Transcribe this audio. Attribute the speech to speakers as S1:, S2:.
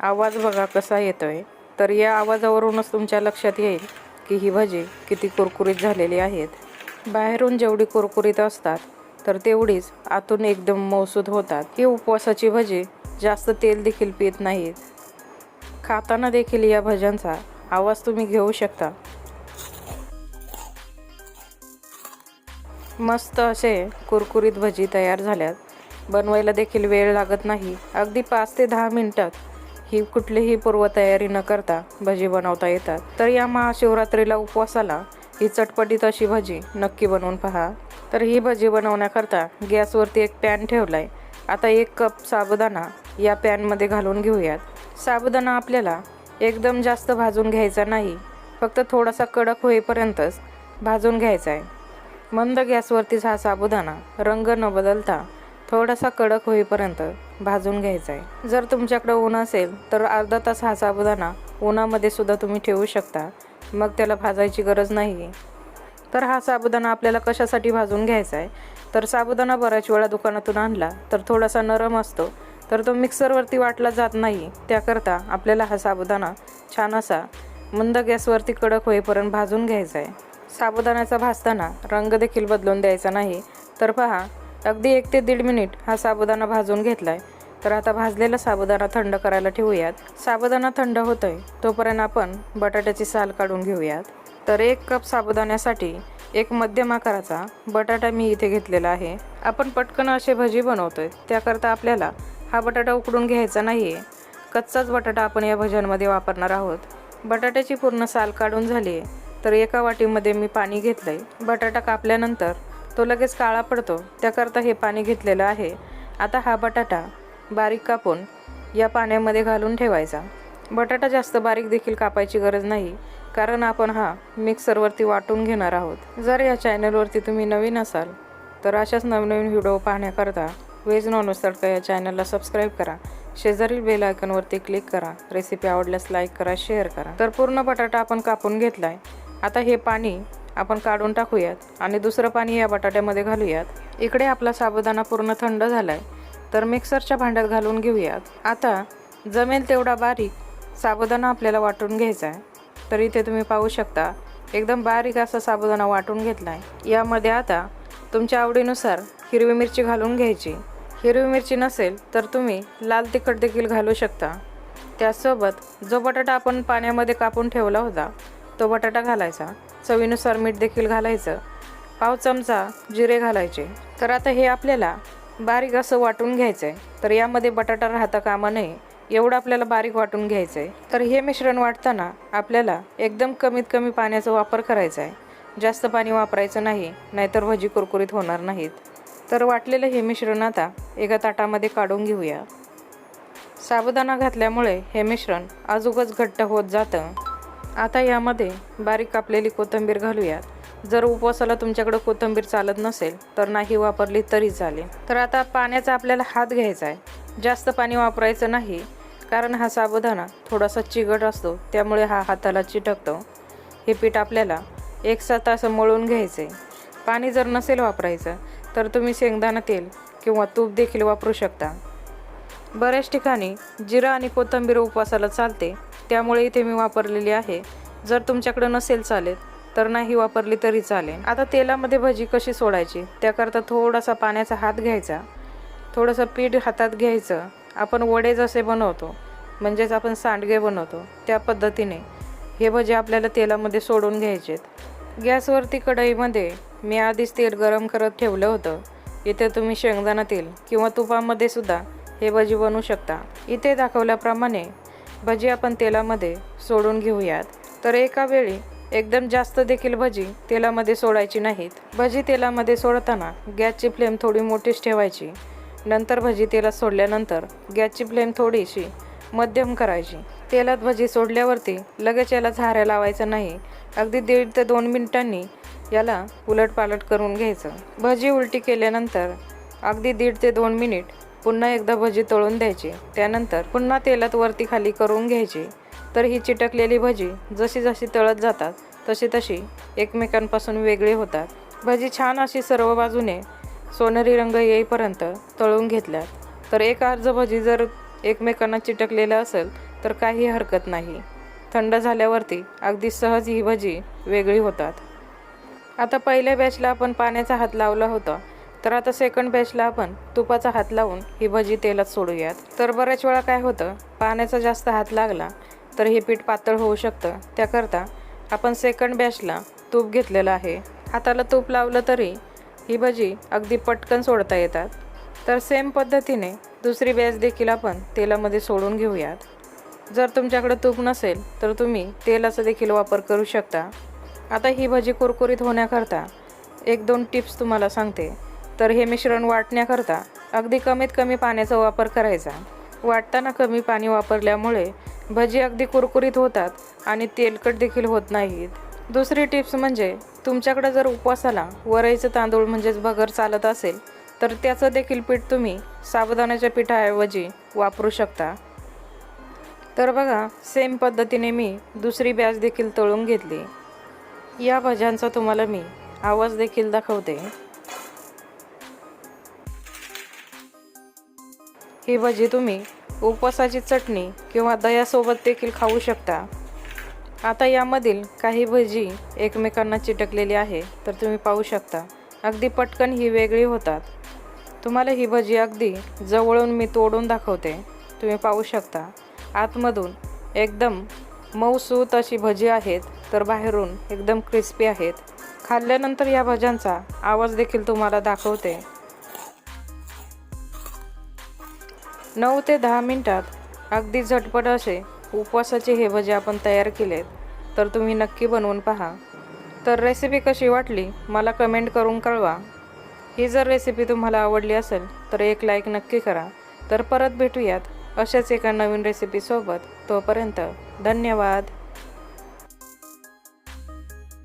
S1: आवाज बघा कसा येतो आहे तर या आवाजावरूनच तुमच्या लक्षात येईल की ही भजी किती कुरकुरीत झालेली आहेत. बाहेरून जेवढी कुरकुरीत असतात तर तेवढीच आतून एकदम मौसूद होतात. ही उपवासाची भजी जास्त तेल देखील पित नाहीत. खाताना देखील या भज्यांचा आवाज तुम्ही घेऊ शकता. मस्त असे कुरकुरीत भजी तयार झाल्यात. बनवायला देखील वेळ लागत नाही. अगदी पाच ते दहा मिनटात ही कुठलीही पूर्वतयारी न करता भजी बनवता येतात. तर या महाशिवरात्रीला उपवासाला ही चटपटीत अशी भजी नक्की बनवून पहा. तर ही भजी बनवण्याकरता गॅसवरती एक पॅन ठेवला आहे आता एक कप साबुदाणा या पॅनमध्ये घालून घेऊयात. साबुदाणा आपल्याला एकदम जास्त भाजून घ्यायचा नाही फक्त थोडासा कडक होईपर्यंतच भाजून घ्यायचा आहे मंद गॅसवरतीच हा साबुदाणा रंग न बदलता थोडासा कडक होईपर्यंत भाजून घ्यायचा आहे जर तुमच्याकडं ऊन असेल तर अर्धा तास हा साबुदाणा उन्हामध्ये सुद्धा तुम्ही ठेवू शकता. मग त्याला भाजायची गरज नाही तर हा साबुदाणा आपल्याला कशासाठी भाजून घ्यायचा आहे तर साबुदाणा बऱ्याच वेळा दुकानातून आणला तर थोडासा नरम असतो. तर तो मिक्सरवरती वाटला जात नाही. त्याकरता आपल्याला हा साबुदाणा छान असा मंद गॅसवरती कडक होईपर्यंत भाजून घ्यायचा आहे साबुदाण्याचा भाजताना रंग देखील बदलून द्यायचा नाही. तर पहा अगदी एक ते दीड मिनिट हा साबुदाणा भाजून घेतलाय. तर आता भाजलेला साबुदाणा थंड करायला ठेवूयात. साबुदाणा थंड होतोय तोपर्यंत आपण बटाट्याची साल काढून घेऊयात. तर एक कप साबुदाण्यासाठी एक मध्यम आकाराचा बटाटा मी इथे घेतलेला आहे. आपण पटकन असे भजी बनवतोय त्याकरता आपल्याला हा बटाटा उकडून घ्यायचा नाही आहे कच्चाच बटाटा आपण या भज्यांमध्ये वापरणार आहोत. बटाट्याची पूर्ण साल काढून झाली आहे तर एका वाटीमध्ये मी पाणी घेतलं आहे बटाटा कापल्यानंतर तो लगेच काळा पडतो. त्याकरता हे पाणी घेतलेलं आहे. आता हा बटाटा बारीक कापून या पाण्यामध्ये घालून ठेवायचा. बटाटा जास्त बारीक देखील कापायची गरज नाही कारण आपण हा मिक्सरवरती वाटून घेणार आहोत. जर या चॅनलवरती तुम्ही नवीन असाल तर अशाच नवनवीन व्हिडिओ पाहण्याकरता व्हेज नॉनव्हेज तडका या चॅनलला सबस्क्राईब करा. शेजारील बेल आयकनवरती क्लिक करा. रेसिपी आवडल्यास लाईक करा शेअर करा. तर पूर्ण बटाटा आपण कापून घेतलाय. आता हे पाणी आपण काढून टाकूयात आणि दुसरं पाणी या बटाट्यामध्ये घालूयात. इकडे आपला साबुदाणा पूर्ण थंड झालाय तर मिक्सरच्या भांड्यात घालून घेऊयात. आता जमेल तेवढा बारीक साबुदाणा आपल्याला वाटून घ्यायचा आहे तर इथे तुम्ही पाहू शकता एकदम बारीक असा साबुदाणा वाटून घेतला आहे यामध्ये आता तुमच्या आवडीनुसार हिरवी मिरची घालून घ्यायची. हिरवी मिरची नसेल तर तुम्ही लाल तिखट देखील घालू शकता. त्यासोबत जो बटाटा आपण पाण्यामध्ये कापून ठेवला होता तो बटाटा घालायचा. चवीनुसार मीठ देखील घालायचं. पाव चमचा जिरे घालायचे. तर आता हे आपल्याला बारीक असं वाटून घ्यायचं आहे तर यामध्ये बटाटा राहता कामा नये एवढं आपल्याला बारीक वाटून घ्यायचं आहे तर हे मिश्रण वाटताना आपल्याला एकदम कमीत कमी पाण्याचा वापर करायचा आहे जास्त पाणी वापरायचं नाही नाहीतर भजी कुरकुरीत होणार नाहीत. तर वाटलेलं हे मिश्रण आता एका ताटामध्ये काढून घेऊया. साबुदाणा घातल्यामुळे हे मिश्रण अजूकच घट्ट होत जातं. आता यामध्ये बारीक कापलेली कोथिंबीर घालूयात. जर उपवासाला तुमच्याकडं कोथिंबीर चालत नसेल तर नाही वापरली तरी चालेल. तर आता पाण्याचा आपल्याला हात घ्यायचा आहे. जास्त पाणी वापरायचं नाही कारण हा साबुदाणा थोडासा चिकट असतो त्यामुळे हा हाताला चिटकतो. हे पीठ आपल्याला एक सात असं मळून घ्यायचं आहे पाणी जर नसेल वापरायचं तर तुम्ही शेंगदाणा तेल किंवा तूप देखील वापरू शकता. बऱ्याच ठिकाणी जिरा आणि कोथिंबीर उपवासाला चालते त्यामुळे इथे मी वापरलेली आहे. जर तुमच्याकडं नसेल चालेल तर नाही वापरली तरी चालेल. आता तेलामध्ये भजी कशी सोडायची? त्याकरता थोडासा पाण्याचा हात घ्यायचा. थोडंसं पीठ हातात घ्यायचं. आपण वडे जसे बनवतो म्हणजेच आपण सांडगे बनवतो त्या पद्धतीने हे भजे आपल्याला तेलामध्ये सोडून घ्यायचेत. गॅसवरती कढईमध्ये मी आधीच तेल गरम करत ठेवलं होतं. इथे तुम्ही शेंगदाणा तेल किंवा तुपामध्ये सुद्धा हे भजी बनवू शकता. इथे दाखवल्याप्रमाणे भजी आपण तेलामध्ये सोडून घेऊयात. तर एका वेळी एकदम जास्त देखील भजी तेलामध्ये सोडायची नाहीत. भजी तेलामध्ये सोडताना गॅसची फ्लेम थोडी मोठीच ठेवायची. नंतर भजी तेलात सोडल्यानंतर गॅसची फ्लेम थोडीशी मध्यम करायची. तेलात भजी सोडल्यावरती लगेच याला झाऱ्या लावायचं नाही. अगदी दीड ते दोन मिनिटांनी याला उलटपालट करून घ्यायचं. भजी उलटी केल्यानंतर अगदी दीड ते दोन मिनिट पुन्हा एकदा भजी तळून द्यायची. त्यानंतर पुन्हा तेलात वरती खाली करून घ्यायची. तर ही चिटकलेली भजी जशी जशी तळत जातात तशी तशी एकमेकांपासून वेगळी होतात. भजी छान अशी सर्व बाजूने सोनेरी रंग येईपर्यंत तळून घेतल्यात तर एक अर्ज भजी जर एकमेकांना चिटकलेलं असेल तर काही हरकत नाही. थंड झाल्यावरती अगदी सहज ही भजी वेगळी होतात. आता पहिल्या बॅचला आपण पाण्याचा हात लावला होता. तर आता सेकंड बॅचला आपण तुपाचा हात लावून ही भजी तेलात सोडूयात. तर बऱ्याच वेळा काय होतं पाण्याचा जास्त हात लागला तर हे पीठ पातळ होऊ शकतं. त्याकरता आपण सेकंड बॅचला तूप घेतलेलं आहे. हाताला तूप लावलं तरी ही भजी अगदी पटकन सोडता येतात. तर सेम पद्धतीने दुसरी बॅच देखील आपण तेलामध्ये सोडून घेऊयात. जर तुमच्याकडे तूप नसेल तर तुम्ही तेलाचा देखील वापर करू शकता. आता ही भजी कुरकुरीत होण्याकरता एक दोन टिप्स तुम्हाला सांगते. तर हे मिश्रण वाटण्याकरता अगदी कमीत कमी पाण्याचा वापर करायचा. वाटताना कमी पाणी वापरल्यामुळे भजी अगदी कुरकुरीत होतात आणि तेलकट देखील होत नाहीत. दुसरी टिप्स म्हणजे तुमच्याकडे जर उपवासाला वरईचं तांदूळ म्हणजेच भगर चालत असेल तर त्याचं देखील पीठ तुम्ही साबुदाण्याच्या पिठाऐवजी वापरू शकता. तर बघा सेम पद्धतीने मी दुसरी बॅच देखील तळून घेतली. या भज्यांचा तुम्हाला मी आवाज देखील दाखवते. ही भजी तुम्ही उपवासाची चटणी किंवा दह्यासोबत देखील खाऊ शकता. आता यामधील काही भजी एकमेकांना चिटकलेली आहे तर तुम्ही पाहू शकता. अगदी पटकन ही वेगळी होतात. तुम्हाला ही भजी अगदी जवळून मी तोडून दाखवते. तुम्ही पाहू शकता. आतमधून एकदम मऊसूत अशी भजी आहेत तर बाहेरून एकदम क्रिस्पी आहेत. खाल्ल्यानंतर या भज्यांचा आवाज देखील तुम्हाला दाखवते. नऊ ते दहा मिनटात अगदी झटपट असे उपवासाचे हे भजे आपण तयार केलेत. तर तुम्ही नक्की बनवून पहा. तर रेसिपी कशी वाटली मला कमेंट करून कळवा. ही जर रेसिपी तुम्हाला आवडली असेल तर एक लाईक नक्की करा. तर परत भेटूयात अशाच एका नवीन रेसिपीसोबत तोपर्यंत धन्यवाद.